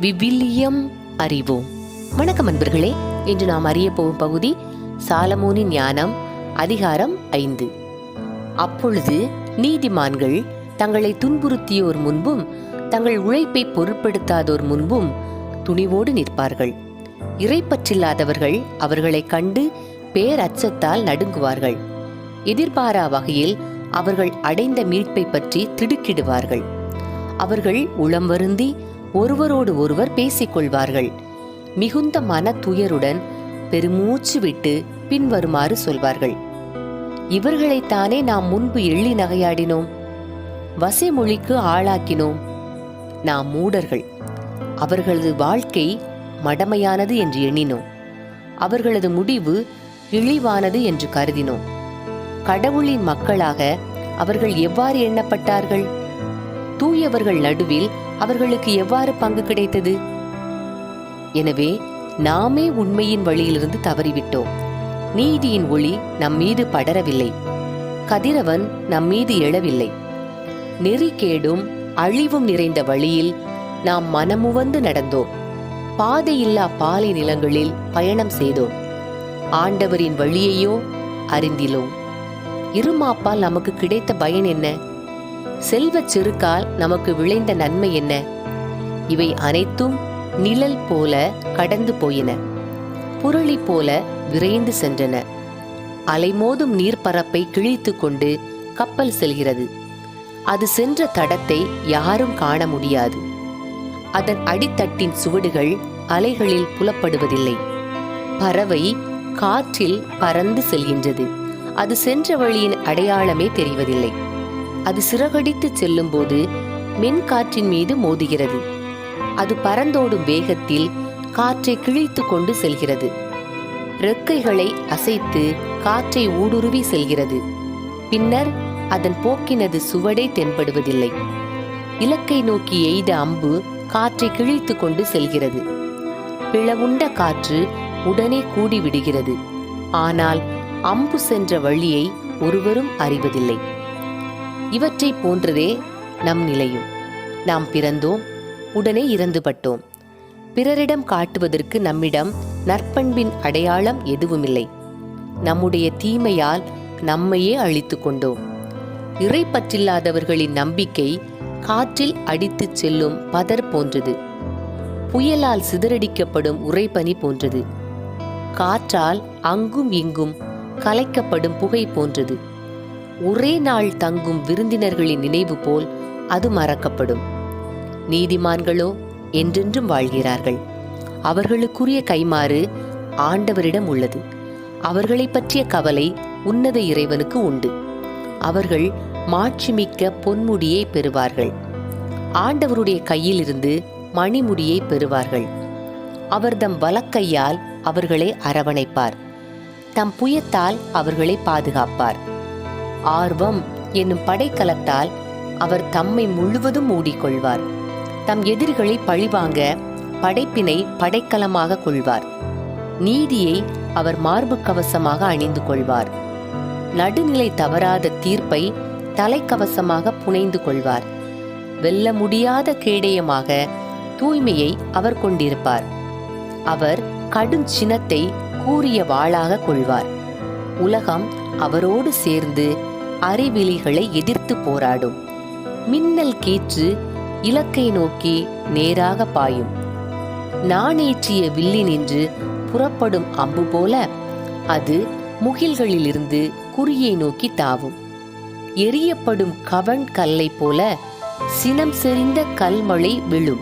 விவிலியம் அறிவோம். வணக்கம் அன்பர்களே இன்று நாம் அறிய போகும் பகுதி சாலமோனின் ஞானம் அதிகாரம் ஐந்து. அப்பொழுது நீதிமான்கள் தங்களை துன்புறுத்தியோர் முன்பும் தங்கள் உழைப்பை பொருட்படுத்தாதோர் முன்பும் துணிவோடு நிற்பார்கள். இறைப்பற்றில்லாதவர்கள் அவர்களை கண்டு பேரச்சத்தால் நடுங்குவார்கள். எதிர்பாரா வகையில் அவர்கள் அடைந்த மீட்பை பற்றி திடுக்கிடுவார்கள். அவர்கள் உளம் வருந்தி ஒருவரோடு ஒருவர் பேசிக்கொள்வார்கள். மிகுந்த மன துயருடன் பெருமூச்சு விட்டு பின்வருமாறு சொல்வார்கள். இவர்களைத்தானே நாம் முன்பு எள்ளி நகையாடினோம். வசைமொழிக்கு ஆளாக்கினோம். நாம் மூடர்கள். அவர்களது வாழ்க்கை மடமையானது என்று எண்ணினோம். அவர்களது முடிவு இழிவானது என்று கருதினோம். கடவுளின் மக்களாக அவர்கள் எவ்வாறு எண்ணப்பட்டார்கள்? தூயவர்கள் நடுவில் அவர்களுக்கு எவ்வாறு பங்கு கிடைத்தது? எனவே நாமே உண்மையின் வழியிலிருந்து தவறிவிட்டோம். நீதியின் ஒளி நம் மீது படரவில்லை. கதிரவன் நம் மீது எழவில்லை. நெறிகேடும் அழிவும் நிறைந்த வழியில் நாம் மனமுவந்து நடந்தோம். பாதையில்லா பாலை நிலங்களில் பயணம் செய்தோம். ஆண்டவரின் வழியையோ அறிந்திலோம். இருமாப்பால் நமக்கு கிடைத்த பயன் என்ன? செல்வச் செருக்கால் நமக்கு விளைந்த நன்மை என்ன? இவை அனைத்தும் நிழல் போல கடந்து போயின. புரளி போல விரைந்து சென்றன. அலைமோதும் நீர்ப்பரப்பை கிழித்து கொண்டு கப்பல் செல்கிறது. அது சென்ற தடத்தை யாரும் காண முடியாது. அதன் அடித்தட்டின் சுவடுகள் அலைகளில் புலப்படுவதில்லை. பறவை காற்றில் பறந்து செல்கின்றது. அது சென்ற வழியின் அடையாளமே தெரிவதில்லை. அது சிறகடித்து செல்லும்போது மென்காற்றின் மீது மோதுகிறது. அது பறந்தோடும் வேகத்தில் காற்றை கிழித்து கொண்டு செல்கிறது. ரெக்கைகளை அசைத்து காற்றை ஊடுருவி செல்கிறது. பின்னர் அதன் போக்கினது சுவடே தென்படுவதில்லை. இலக்கை நோக்கி எய்த அம்பு காற்றை கிழித்து கொண்டு செல்கிறது. பிளவுண்ட காற்று உடனே கூடிவிடுகிறது. ஆனால் அம்பு சென்ற வழியை ஒருவரும் அறிவதில்லை. இவற்றை போன்றதே நம் நிலையும். நாம் பிறந்தோம் உடனே இறந்துபட்டோம். பிறரிடம் காட்டுவதற்கு நம்மிடம் நற்பண்பின் அடையாளம் எதுவுமில்லை. நம்முடைய தீமையால் நம்மையே அழித்து கொண்டோம். இறைப்பற்றில்லாதவர்களின் நம்பிக்கை காற்றில் அடித்துச் செல்லும் பதர் போன்றது. புயலால் சிதறடிக்கப்படும் உறைபனி போன்றது. காற்றால் அங்கும் இங்கும் கலைக்கப்படும் புகை போன்றது. ஒரே நாள் தங்கும் விருந்தினர்களின் நினைவு போல் அது மறக்கப்படும். நீதிமான்களோ என்றென்றும் வாழ்கிறார்கள். அவர்களுக்குரிய கைமாறு ஆண்டவரிடம் உள்ளது. அவர்களை பற்றிய கவலை உன்னத இறைவனுக்கு உண்டு. அவர்கள் மாட்சிமிக்க பொன்முடியை பெறுவார்கள். ஆண்டவருடைய கையிலிருந்து மணிமுடியை பெறுவார்கள். அவர் தம் வலக்கையால் அவர்களை அரவணைப்பார். தம் புயத்தால் அவர்களை பாதுகாப்பார். ஆர்வம் என்னும் படைக்கலத்தால் அவர் தம்மை முழுவதும் மூடிக்கொள்வார். தம் எதிரிகளை பழிவாங்க படைப்பினை படைக்கலமாக கொள்வார். நீதியை அவர் மார்பு கவசமாக அணிந்து கொள்வார். நடுநிலை தவறாத தீர்ப்பை தலைக்கவசமாக புனைந்து கொள்வார். வெல்ல முடியாத கேடயமாக தூய்மையை அவர் கொண்டிருப்பார். அவர் கடும் சினத்தை கூறிய வாளாக கொள்வார். உலகம் அவரோடு சேர்ந்து அறிவிலிகளை எதிர்த்து போராடும். மின்னல் கீற்று இலக்கை நோக்கி நேராக பாயும். நாணேற்றிய வில்லி நின்று புறப்படும் அம்பு போல அது முகில்களிலிருந்து குறியை நோக்கி தாவும். எரியப்படும் கவன் கல்லை போல சினம் செறிந்த கல்மழை விழும்.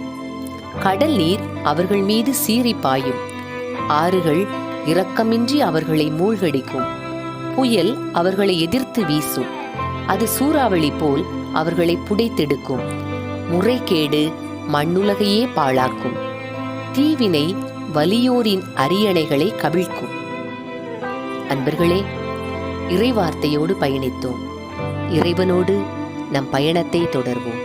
கடல் நீர் அவர்கள் மீது சீறி பாயும். ஆறுகள் இரக்கமின்றி அவர்களை மூழ்கடிக்கும். புயல் அவர்களை எதிர்த்து வீசும். அது சூறாவளி போல் அவர்களை புடைத்தெடுக்கும். முறைகேடு மண்ணுலகையே பாழாக்கும். தீவினை வலியோரின் அரியணைகளை கவிழ்க்கும். அன்பர்களே இறைவார்த்தையோடு பயணித்தோம். இறைவனோடு நம் பயணத்தை தொடர்வோம்.